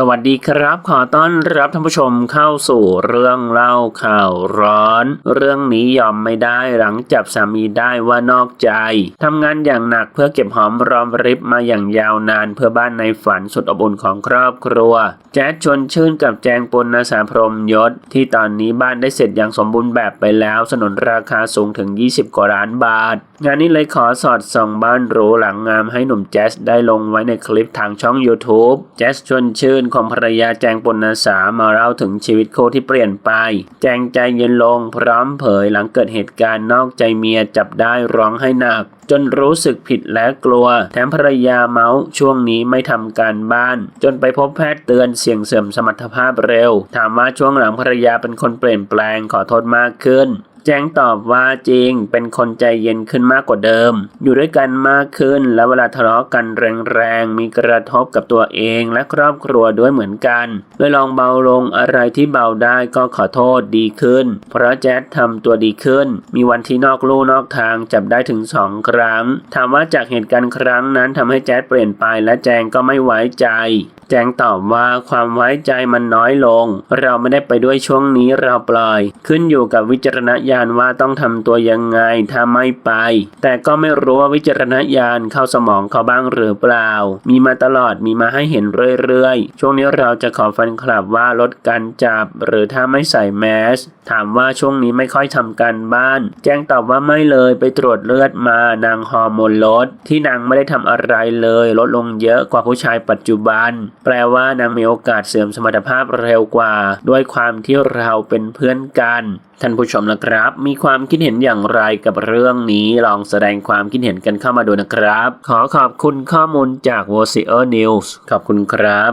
สวัสดีครับ ขอต้อนรับท่านผู้ชมเข้าสู่เรื่องเล่าข่าวร้อน เรื่องนี้ยอมไม่ได้หลังจับสามีได้ว่านอกใจทำงานอย่างหนักเพื่อเก็บหอมรอมริบมาอย่างยาวนานเพื่อบ้านในฝันสุดอบอุ่นของครอบครัว แจ๊ดชวนชื่นกับแจงปนนาสาพรมยศ ที่ตอนนี้บ้านได้เสร็จอย่างสมบูรณ์แบบไปแล้ว สนนราคาสูงถึง 20 กว่าล้านบาท งานนี้เลยขอสอดส่องบ้านหรูหลังงามให้หนุ่มแจ๊สได้ลงไว้ในคลิปทางช่อง YouTube แจ๊สชวนชื่นของภรรยาแจงปนนาสามาเล่าถึงชีวิตโคที่เปลี่ยนไป แจงใจเย็นลงพร้อมเผยหลังเกิดเหตุการณ์นอกใจเมียจับได้ร้องให้หนัก จนรู้สึกผิดและกลัว แถมภรรยาเมาส์ช่วงนี้ไม่ทำการบ้าน จนไปพบแพทย์เตือนเสี่ยงเสื่อมสมรรถภาพเร็ว ถามว่าช่วงหลังภรรยาเป็นคนเปลี่ยนแปลงขอโทษมากขึ้น แจ้งตอบว่าจริง เป็นคนใจเย็นขึ้นมากกว่าเดิม อยู่ด้วยกันมากขึ้น และเวลาทะเลาะกันแรงๆ มีกระทบกับตัวเองและครอบครัวด้วยเหมือนกันเลยลองเบาลงอะไรที่เบาได้ก็ขอโทษดีขึ้น เพราะแจ๊ดทำตัวดีขึ้น มีวันที่นอกลู่นอกทางจับได้ถึงสองครั้ง ถามว่าจากเหตุการณ์ครั้งนั้นทำให้แจ๊ดเปลี่ยนไปและแจงก็ไม่ไว้ใจ แจงตอบว่าความไว้ใจมันน้อยลง เราไม่ได้ไปด้วยช่วงนี้เราปล่อย ขึ้นอยู่กับวิจารณญาณว่าต้องทำตัวยังไงถ้าไม่ไป แต่ก็ไม่รู้ว่าวิจารณญาณเข้าสมองเขาบ้างหรือเปล่า มีมาตลอดมีมาให้เห็นเรื่อยๆ ช่วงนี้เราจะขอฟันคลับว่าลดการจับ หรือถ้าไม่ใส่แมสถามว่าช่วงนี้ไม่ค่อยทำการบ้าน แจ้งตอบว่าไม่เลยไปตรวจเลือดมานางฮอร์โมนลด ที่นางไม่ได้ทำอะไรเลย ลดลงเยอะกว่าผู้ชายปัจจุบัน แปลว่านางมีโอกาสเสื่อมสมรรถภาพเร็วกว่า ด้วยความที่เราเป็นเพื่อนกันท่านผู้ชมนะครับ มีความคิดเห็นอย่างไรกับเรื่องนี้ ลองแสดงความคิดเห็นกันเข้ามาดูนะครับ ขอขอบคุณข้อมูลจาก v o c i o News ขอบคุณครับ